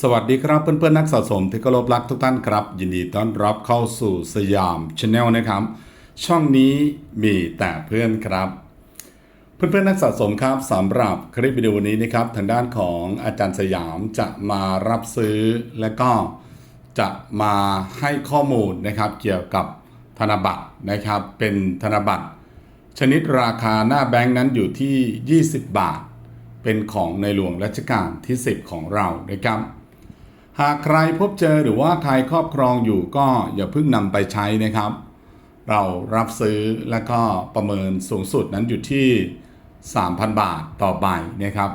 สวัสดีครับเพื่อนๆนักสะสมที่เคารพรักทุกท่านครับ ยินดีต้อนรับเข้าสู่สยามชาแนลนะครับ ช่องนี้มีแต่เพื่อนครับ เพื่อนๆนักสะสมครับสำหรับคลิปวิดีโอนี้นะครับทางด้านของอาจารย์สยามจะมารับซื้อและก็จะมาให้ข้อมูลนะครับ เกี่ยวกับธนบัตรนะครับ เป็นธนบัตร ชนิดราคาหน้าแบงค์นั้นอยู่ที่ 20 บาท เป็นของในหลวงรัชกาลที่ 10 ของเรานะครับ หากใครพบเจอหรือว่าใครครอบครองอยู่ก็อย่าเพิ่งนำไปใช้นะครับ เรารับซื้อและก็ประเมินสูงสุดนั้นอยู่ที่ 3,000 บาทต่อใบนะครับ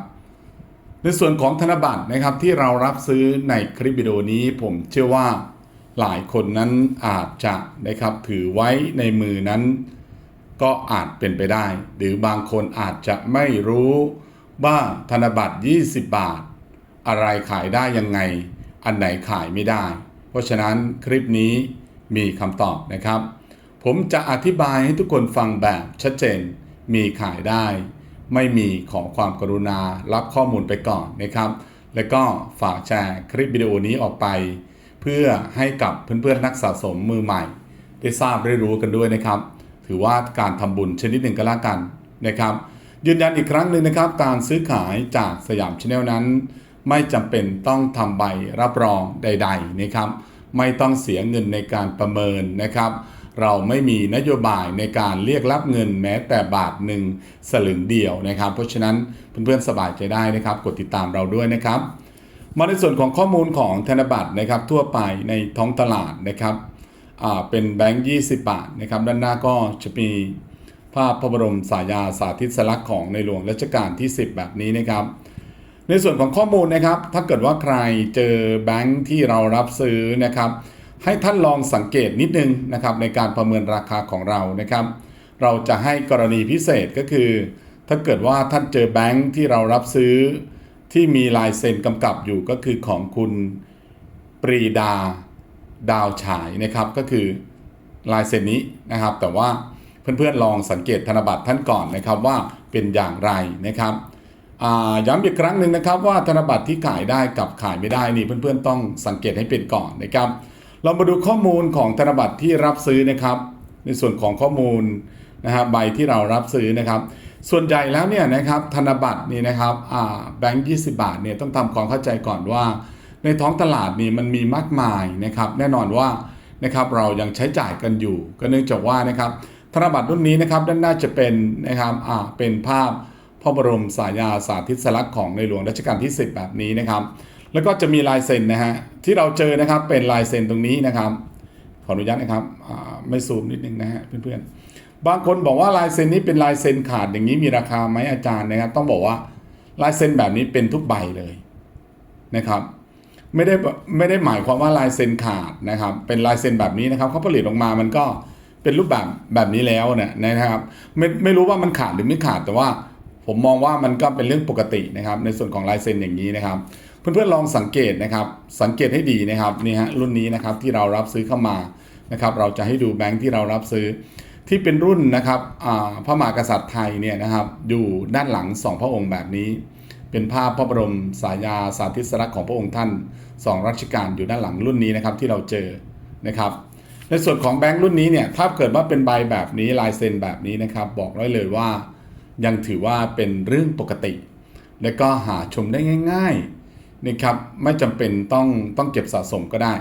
ในส่วนของธนบัตรนะครับที่เรารับซื้อในคลิปวิดีโอนี้ผมเชื่อว่าหลายคนนั้นอาจจะนะครับถือไว้ในมือนั้น ก็อาจเป็นไปได้ หรือบางคนอาจจะไม่รู้ว่าธนบัตร 20 บาท อะไรขายได้ยังไง อันไหนขายไม่ได้ เพราะฉะนั้นคลิปนี้มีคำตอบนะครับ ผมจะอธิบายให้ทุกคนฟังแบบชัดเจน มีขายได้ ไม่มีขอความกรุณารับข้อมูลไปก่อนนะครับ แล้วก็ฝากแชร์คลิปวิดีโอนี้ออกไป เพื่อให้กับเพื่อนๆนักสะสมมือใหม่ ได้ทราบได้รู้กันด้วยนะครับ ถือว่าการทำบุญชนิดหนึ่งก็แล้วกันนะครับยืนยันอีกครั้งหนึ่งนะครับ การซื้อขายจากสยามชาแนลนั้น ไม่จำเป็นต้องทำใบรับรองใดๆนะครับ ไม่ต้องเสียเงินในการประเมินนะครับ เราไม่มีนโยบายในการเรียกรับเงินแม้แต่บาทหนึ่งสลึงเดียวนะครับ เพราะฉะนั้นเพื่อนๆสบายใจได้นะครับ กดติดตามเราด้วยนะครับ มาในส่วนของข้อมูลของธนบัตรนะครับทั่วไปในท้องตลาดนะครับเป็นแบงค์ 20 บาทนะครับด้านหน้าก็จะมีภาพพระบรมสายาสาธิตสลักษณ์ของในหลวงรัชกาลที่ 10 แบบนี้นะครับ ในส่วนของข้อมูลนะครับ ถ้าเกิดว่าใครเจอแบงค์ที่เรารับซื้อนะครับ ให้ท่านลองสังเกตนิดนึงนะครับในการประเมินราคาของเรานะครับ เราจะให้กรณีพิเศษก็คือ ถ้าเกิดว่าท่านเจอแบงค์ที่เรารับซื้อ ที่มีลายเซ็นกำกับอยู่ก็คือของคุณปรีดาดาวฉายนะครับ ก็คือลายเซ็นนี้นะครับ แต่ว่าเพื่อนๆลองสังเกตธนบัตรท่านก่อนนะครับว่าเป็นอย่างไรนะครับ ย้ำอีกครั้งหนึ่งนะครับว่าธนบัตรที่ขายได้กับขายไม่ได้นี่เพื่อนๆต้องสังเกตให้เป็นก่อนนะครับ เรามาดูข้อมูลของธนบัตรที่รับซื้อนะครับ ในส่วนของข้อมูลนะครับใบที่เรารับซื้อนะครับ ส่วนใหญ่แล้วเนี่ยนะครับธนบัตรนี่นะครับแบงค์20บาทเนี่ยต้องทำความเข้าใจก่อนว่า ในท้องตลาดนี่มันมีมากมายนะครับ แน่นอนว่านะครับเรายังใช้จ่ายกันอยู่ ก็เนื่องจากว่านะครับธนบัตรรุ่นนี้นะครับด้านหน้าจะเป็นนะครับเป็นภาพ พระบรมสายาสาธิสลักษณ์ของในหลวงรัชกาลที่ 10 แบบนี้นะครับ แล้วก็จะมีลายเซ็นนะฮะที่เราเจอนะครับเป็นลายเซ็นตรงนี้นะครับ ขออนุญาตนะครับไม่ซูมนิดนึงนะฮะเพื่อนๆบางคนบอกว่าลายเซ็นนี้เป็นลายเซ็นขาดอย่างนี้มีราคาไหมอาจารย์นะครับ ต้องบอกว่าลายเซ็นแบบนี้เป็นทุกใบเลยนะครับไม่ได้ไม่ได้หมายความว่าลายเซ็นขาดนะครับ เป็นลายเซ็นแบบนี้นะครับเขาผลิตออกมามันก็เป็นรูปแบบแบบนี้แล้วเนี่ยนะครับ ไม่ไม่รู้ว่ามันขาดหรือไม่ขาดแต่ว่า ผมมองว่ามันก็เป็นเรื่องปกตินะครับ ในส่วนของลายเซ็นอย่างนี้นะครับ เพื่อนๆลองสังเกตนะครับ สังเกตให้ดีนะครับนี่ฮะรุ่นนี้นะครับที่เรารับซื้อเข้ามานะครับ เราจะให้ดูแบงค์ที่เรารับซื้อที่เป็นรุ่นนะครับพระมหากษัตริย์ไทยเนี่ยนะครับ อยู่ด้านหลังสองพระองค์แบบนี้ เป็นภาพพระบรมสายาสาธิสลักษณ์ของพระองค์ท่านสองรัชกาลอยู่ด้านหลังรุ่นนี้นะครับที่เราเจอนะครับในส่วนของแบงค์รุ่นนี้เนี่ยถ้าเกิดว่าเป็นใบแบบนี้ลายเซ็นแบบนี้นะครับ บอกได้เลยว่า ยังถือว่าเป็นเรื่องปกติ และก็หาชมได้ง่ายๆนะครับไม่จำเป็นต้องต้องเก็บสะสมก็ได้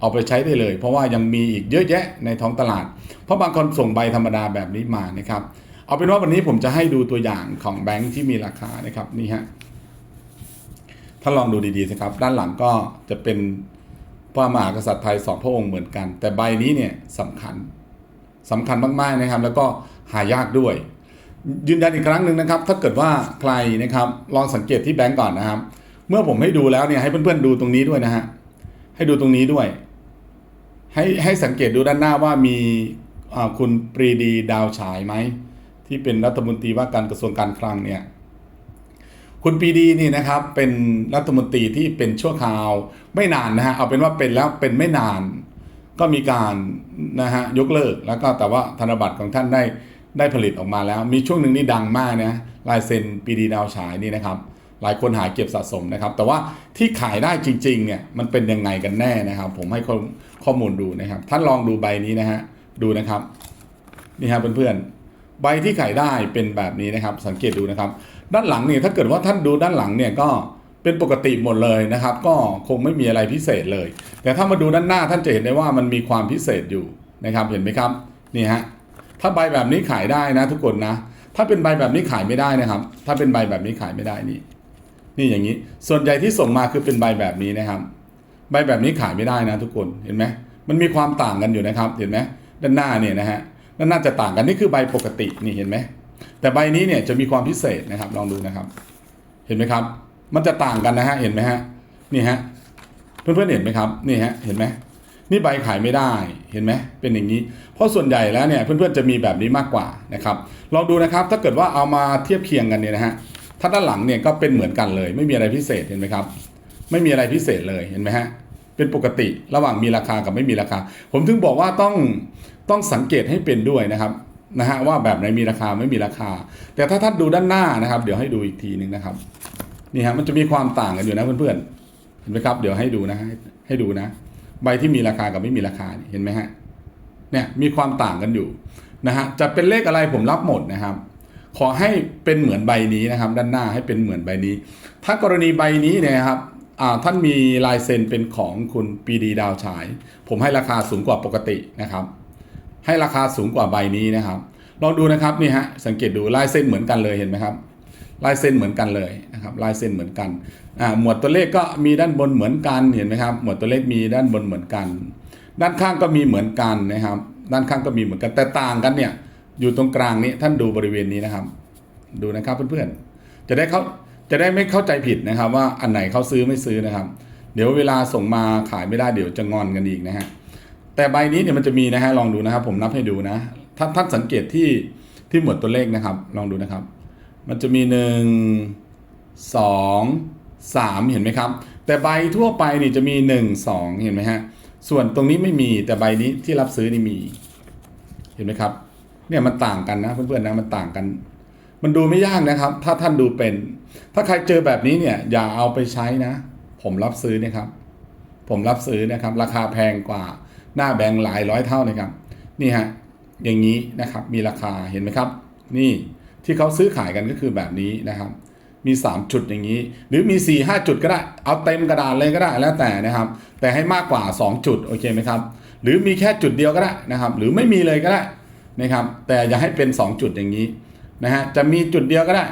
เอาไปใช้ได้เลย เพราะว่ายังมีอีกเยอะแยะในท้องตลาด เพราะบางคนส่งใบธรรมดาแบบนี้มานะครับ เอาเป็นว่าวันนี้ผมจะให้ดูตัวอย่างของแบงค์ที่มีราคานะครับนี่ฮะถ้าลองดูดีๆนะครับ ด้านหลังก็จะเป็นพระมหากษัตริย์ไทยสองพระองค์เหมือนกัน แต่ใบนี้เนี่ยสำคัญสำคัญมากๆนะครับ แล้วก็หายากด้วย ยืนยันอีกครั้งหนึ่งนะครับ ถ้าเกิดว่าใครนะครับ ลองสังเกตที่แบงก์ก่อนนะครับ เมื่อผมให้ดูแล้วเนี่ยให้เพื่อนๆดูตรงนี้ด้วยนะฮะให้ดูตรงนี้ด้วย ให้ให้สังเกตดูด้านหน้าว่ามีคุณปรีดีดาวฉายไหมที่เป็นรัฐมนตรีว่าการกระทรวงการคลังเนี่ยคุณปรีดีนี่นะครับเป็นรัฐมนตรีที่เป็นชั่วคราวไม่นานนะฮะเอาเป็นว่าเป็นแล้วเป็นไม่นาน ก็มีการนะฮะยกเลิกแล้วก็แต่ว่าธนบัตรของท่านได้ ได้ผลิตออกมาแล้ว มีช่วงหนึ่งนี่ดังมากนะลายเซ็นปีดีดาวฉายนี่นะครับ หลายคนหาเก็บสะสมนะครับ แต่ว่าที่ขายได้จริงๆเนี่ยมันเป็นยังไงกันแน่นะครับ ผมให้ข้อข้อมูลดูนะครับ ท่านลองดูใบนี้นะฮะดูนะครับนี่ฮะเพื่อนๆใบที่ขายได้เป็นแบบนี้นะครับ สังเกตดูนะครับ ด้านหลังเนี่ยถ้าเกิดว่าท่านดูด้านหลังเนี่ยก็เป็นปกติหมดเลยนะครับ ก็คงไม่มีอะไรพิเศษเลย แต่ถ้ามาดูด้านหน้าท่านจะเห็นได้ว่ามันมีความพิเศษอยู่นะครับ เห็นไหมครับนี่ฮะ ถ้าใบแบบนี้ขายได้นะ ทุกคนนะ ถ้าเป็นใบแบบนี้ขายไม่ได้นะครับ ถ้าเป็นใบแบบนี้ขายไม่ได้นี่ นี่อย่างนี้ ส่วนใหญ่ที่ส่งมาคือเป็นใบแบบนี้นะครับ ใบแบบนี้ขายไม่ได้นะ ทุกคน เห็นไหมมันมีความต่างกันอยู่นะครับ เห็นไหมด้านหน้าเนี่ยนะฮะ ด้านหน้าจะต่างกันนี่คือใบปกตินี่เห็นไหม แต่ใบนี้เนี่ยจะมีความพิเศษนะครับ ลองดูนะครับ เห็นไหมครับ มันจะต่างกันนะฮะ เห็นไหมฮะ นี่ฮะ เพื่อนๆเห็นไหมครับ นี่ฮะ เห็นไหม นี่ใบขายไม่ได้เห็นไหมเป็นอย่างนี้ เพราะส่วนใหญ่แล้วเนี่ยเพื่อนๆจะมีแบบนี้มากกว่านะครับลองดูนะครับถ้าเกิดว่าเอามาเทียบเคียงกันเนี่ยนะฮะถ้าด้านหลังเนี่ยก็เป็นเหมือนกันเลย ไม่มีอะไรพิเศษเห็นไหมครับไม่มีอะไรพิเศษเลยเห็นไหมฮะเป็นปกติระหว่างมีราคากับไม่มีราคา ผมถึงบอกว่าต้องต้องสังเกตให้เป็นด้วยนะครับนะฮะว่าแบบไหนมีราคาไม่มีราคา แต่ถ้าท่านดูด้านหน้านะครับ เดี๋ยวให้ดูอีกทีหนึ่งนะครับนี่ฮะมันจะมีความต่างกันอยู่นะเพื่อนๆเห็นไหมครับ เดี๋ยวให้ดูนะให้ดูนะ ใบที่มีราคากับไม่มีราคาเห็นไหมฮะเนี่ยมีความต่างกันอยู่นะฮะจะเป็นเลขอะไรผมรับหมดนะครับ ขอให้เป็นเหมือนใบนี้นะครับ ด้านหน้าให้เป็นเหมือนใบนี้ ถ้ากรณีใบนี้เนี่ยครับท่านมีลายเซ็นเป็นของคุณปีดีดาวฉาย ผมให้ราคาสูงกว่าปกตินะครับ ให้ราคาสูงกว่าใบนี้นะครับลองดูนะครับนี่ฮะสังเกตดูลายเซ็นเหมือนกันเลยเห็นไหมครับลายเซ็นเหมือนกันเลย นะครับลายเซ็นเหมือนกันหมวดตัวเลขก็มีด้านบนเหมือนกันเห็นไหมครับหมวดตัวเลขมีด้านบนเหมือนกัน ด้านข้างก็มีเหมือนกันนะครับ ด้านข้างก็มีเหมือนกันแต่ต่างกันเนี่ยอยู่ตรงกลางนี้ท่านดูบริเวณนี้นะครับ ดูนะครับเพื่อนๆจะได้เขาจะได้ไม่เข้าใจผิดนะครับ ว่าอันไหนเขาซื้อไม่ซื้อนะครับ เดี๋ยวเวลาส่งมาขายไม่ได้เดี๋ยวจะงอนกันอีกนะฮะแต่ใบนี้เนี่ยมันจะมีนะฮะลองดูนะครับ ผมนับให้ดูนะท่านท่านสังเกตที่ที่หมวดตัวเลขนะครับ ลองดูนะครับ มันจะมีหนึ่ง สองสามเห็นไหมครับ แต่ใบทั่วไปนี่จะมีหนึ่งสองเห็นไหมฮะ ส่วนตรงนี้ไม่มีแต่ใบนี้ที่รับซื้อนี่มี เห็นไหมครับ เนี่ยมันต่างกันนะเพื่อนๆนะมันต่างกัน มันดูไม่ยากนะครับ ถ้าท่านดูเป็น ถ้าใครเจอแบบนี้เนี่ย อย่าเอาไปใช้นะ ผมรับซื้อนะครับ ผมรับซื้อนะครับ ราคาแพงกว่าหน้าแบงค์หลายร้อยเท่านะครับ นี่ฮะอย่างนี้นะครับมีราคาเห็นไหมครับ นี่ที่เขาซื้อขายกันก็คือแบบนี้นะครับ มี 3 จุดอย่างนี้ หรือมี 4 5 จุดก็ได้ เอาเต็มกระดาษเลยก็ได้แล้วแต่นะครับ แต่ให้มากกว่า 2 จุดโอเคไหมครับ หรือมีแค่จุดเดียวก็ได้นะครับ หรือไม่มีเลยก็ได้นะครับ แต่อย่าให้เป็น 2 จุดอย่างนี้นะฮะ จะมีจุดเดียวก็ได้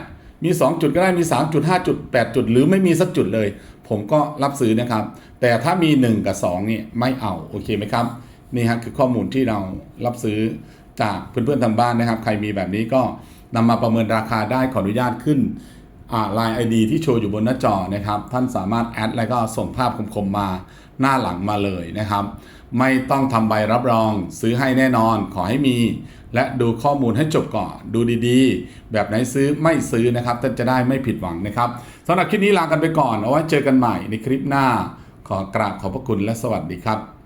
มี 2 จุดก็ได้ มี 3 จุด 5 จุด 8 จุด หรือไม่มีสักจุดเลย ผมก็รับซื้อนะครับ แต่ถ้ามี 1 กับ2นี่ไม่เอาโอเคไหมครับ นี่ฮะคือข้อมูลที่เรารับซื้อจากเพื่อนๆทางบ้านนะครับ ใครมีแบบนี้ก็นำมาประเมินราคาได้ขออนุญาตขึ้น ไลน์ไอดีที่โชว์อยู่บนหน้าจอนะครับ ท่านสามารถแอดแล้วก็ส่งภาพคมๆมาหน้าหลังมาเลยนะครับ ไม่ต้องทำใบรับรองซื้อให้แน่นอนขอให้มี และดูข้อมูลให้จบก่อน ดูดีๆ แบบไหนซื้อไม่ซื้อนะครับท่านจะได้ไม่ผิดหวังนะครับสำหรับคลิปนี้ลากันไปก่อนเอาไว้เจอกันใหม่ในคลิปหน้า ขอกราบขอบพระคุณและสวัสดีครับ